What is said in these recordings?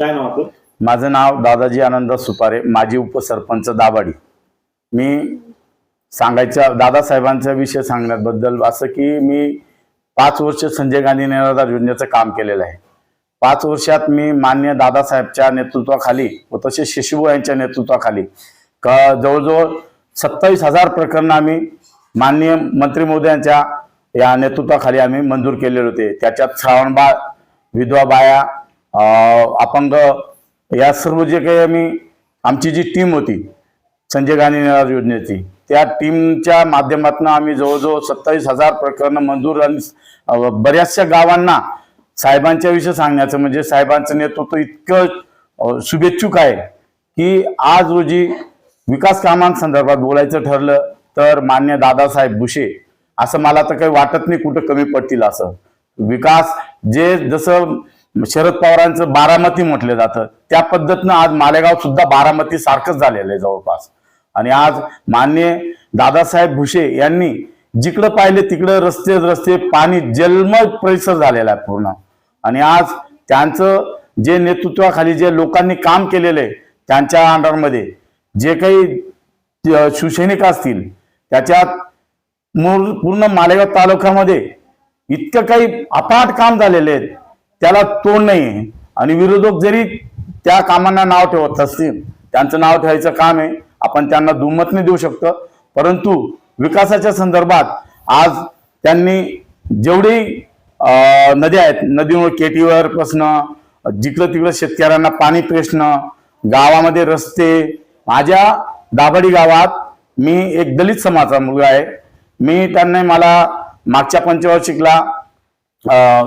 काय नाव आपलं? माझं नाव दादाजी आनंद सुपारे माजी उपसरपंच दाभाडी. मी सांगायच्या दादासाहेबांचा विषय सांगण्याबद्दल असं की मी पाच वर्ष संजय गांधी निराधार योजनेचं काम केलेलं आहे. पाच वर्षात मी मान्य दादासाहेबच्या नेतृत्वाखाली व तसेच शिशुभू यांच्या नेतृत्वाखाली का जवळजवळ सत्तावीस हजार प्रकरणं आम्ही माननीय मंत्री महोदयांच्या या नेतृत्वाखाली आम्ही मंजूर केलेले होते. त्याच्यात श्रावणबाळ विधवा बाया आपण अपंग या सर्व जे काही आम्ही आमची जी टीम होती संजय गांधी निराधार योजनेची त्या टीमच्या माध्यमातून आम्ही जवळजवळ सत्तावीस हजार प्रकरणं मंजूर आणि बऱ्याचशा गावांना साहेबांच्या विषयी सांगण्याचं म्हणजे साहेबांचं नेतृत्व इतकं शुभेच्छुक आहे की आज रोजी विकास कामांसंदर्भात बोलायचं ठरलं तर मान्य दादासाहेब भुसे असं मला तर काही वाटत नाही कुठं कमी पडतील असं. विकास जे जसं शरद पवारांचं बारामती म्हटलं जातं. त्या पद्धतीनं आज मालेगाव सुद्धा बारामती सारखंच झालेलं आहे जवळपास. आणि आज मान्य दादासाहेब भुसे यांनी जिकडं पाहिले तिकडं रस्ते रस्ते पाणी जलमय परिसर झालेला आहे पूर्ण. आणि आज त्यांचं जे नेतृत्वाखाली जे लोकांनी काम केलेलं आहे त्यांच्या अंडरमध्ये जे काही शिवसैनिक असतील त्याच्यात मूळ पूर्ण मालेगाव तालुक्यामध्ये इतकं काही अपाट काम झालेले आहेत त्याला तोंड नाही आणि विरोधक जरी त्या कामांना नाव ठेवत असतील त्यांचं नाव ठेवायचं काम आहे आपण त्यांना दुमत नाही देऊ शकतो. परंतु विकासाच्या संदर्भात आज त्यांनी जेवढी नद्या आहेत नदीवर केटीवर प्रश्न जिकडं तिकडं शेतकऱ्यांना पाणी प्रश्न गावामध्ये रस्ते माझ्या दाभाडी गावात मी एक दलित समाजाचा मुलगा आहे. मी त्यांनी मला मागच्या पंचवार्षिकला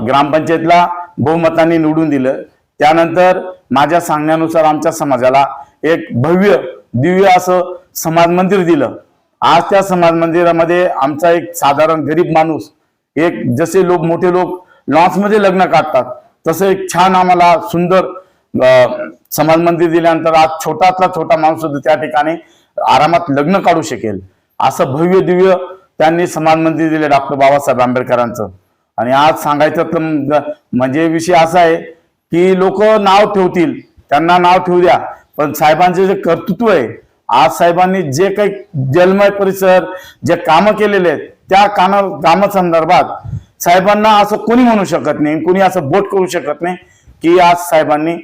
ग्रामपंचायतला बहुमताने निवडून दिलं. त्यानंतर माझ्या सांगण्यानुसार आमच्या समाजाला एक भव्य दिव्य असं समाज मंदिर दिलं. आज त्या समाज मंदिरामध्ये आमचा एक साधारण गरीब माणूस एक जसे लोक मोठे लोक लॉन्समध्ये लग्न काढतात तसं एक छान आम्हाला सुंदर समाज मंदिर दिल्यानंतर आज छोटातला छोटा माणूस सुद्धा त्या ठिकाणी आरामात लग्न काढू शकेल. असं भव्य दिव्य त्यांनी समाज मंदिर दिले डॉक्टर बाबासाहेब आंबेडकरांचं. आणि आज सांगायचं तर म्हणजे विषय असा आहे की लोक नाव ठेवतील त्यांना नाव ठेवू द्या. पण साहेबांचे जे कर्तृत्व आहे आज साहेबांनी जे काही जलमय परिसर जे कामं केलेले आहेत त्या कामा कामासंदर्भात साहेबांना असं कोणी म्हणू शकत नाही कोणी असं बोट करू शकत नाही की आज साहेबांनी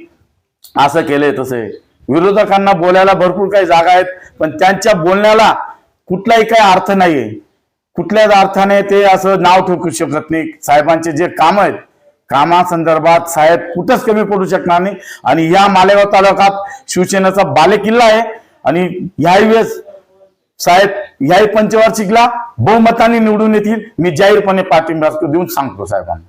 असं केलंय तसे विरोधकांना बोलायला भरपूर काही जागा आहेत पण त्यांच्या बोलण्याला कुठलाही काही अर्थ नाहीये. कुठल्याच अर्थाने ते असं नाव ठेवू शकत नाही. साहेबांचे जे काम आहेत कामासंदर्भात साहेब कुठंच कमी पडू शकणार नाही. आणि या मालेगाव तालुक्यात शिवसेनेचा बालेकिल्ला आहे. आणि ह्याही वेळेस साहेब ह्याही पंचवार्षिकला बहुमताने निवडून येतील. मी जाहीरपणे पाठिंबा देऊन सांगतो साहेबांना.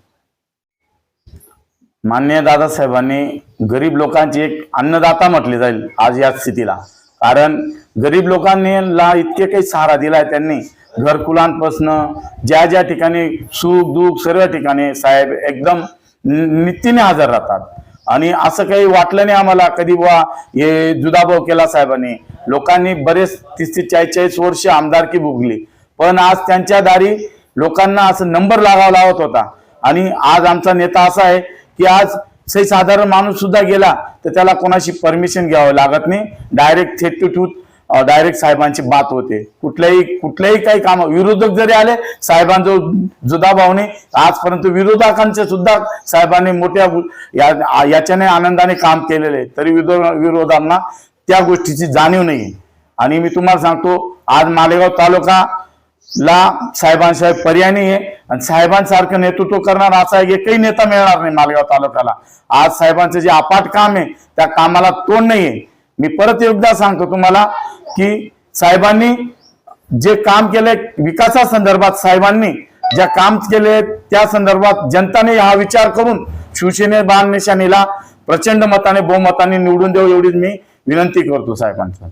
मान्य दादासाहेबांनी गरीब लोकांची एक अन्नदाता म्हटले जाईल आज या स्थितीला. कारण गरीब लोकांनी ला इतके काही सहारा दिलाय त्यांनी. घरकुलांपासनं ज्या ज्या ठिकाणी सुख दुःख सर्व ठिकाणी साहेब एकदम नि- नित्याने हजर राहतात. आणि असं काही वाटलं नाही आम्हाला कधी बुवा हे जुदाभाव केला साहेबांनी. लोकांनी बरेच तीस ते चाळीस वर्ष आमदारकी भोगली. पण आज त्यांच्या दारी लोकांना असं नंबर लागावा लावत होता. आणि आज आमचा नेता असा आहे की आज सही साधारण माणूस सुद्धा गेला तर त्याला कोणाशी परमिशन घ्यावं लागत नाही. डायरेक्ट थेट टू टूथ डायरेक्ट साहेबांची बात होते. कुठल्याही कुठल्याही काही काम विरोधक जरी आले साहेबांजवळ जुदा भावने आजपर्यंत विरोधकांचे सुद्धा साहेबांनी मोठ्या या- याच्याने आनंदाने काम केलेले आहे. तरी विरोधांना त्या गोष्टीची जाणीव नाही आणि मी तुम्हाला सांगतो आज मालेगाव तालुका ला साहेबांशिवाय पर्याय नाही आहे आणि साहेबांसारखं नेतृत्व करणार असा एकही नेता मिळणार नाही मालेगाव तालुक्याला. आज साहेबांचं जे अपाट काम आहे त्या कामाला तोंड नाहीये. मी परत एकदा सांगतो तुम्हाला की साहेबांनी जे काम केलंय विकासासंदर्भात साहेबांनी ज्या काम केले त्या संदर्भात जनताने हा विचार करून शिवसेने बाण निशाणीला प्रचंड मताने बहुमताने निवडून देऊ एवढीच मी विनंती करतो साहेबांसाठी.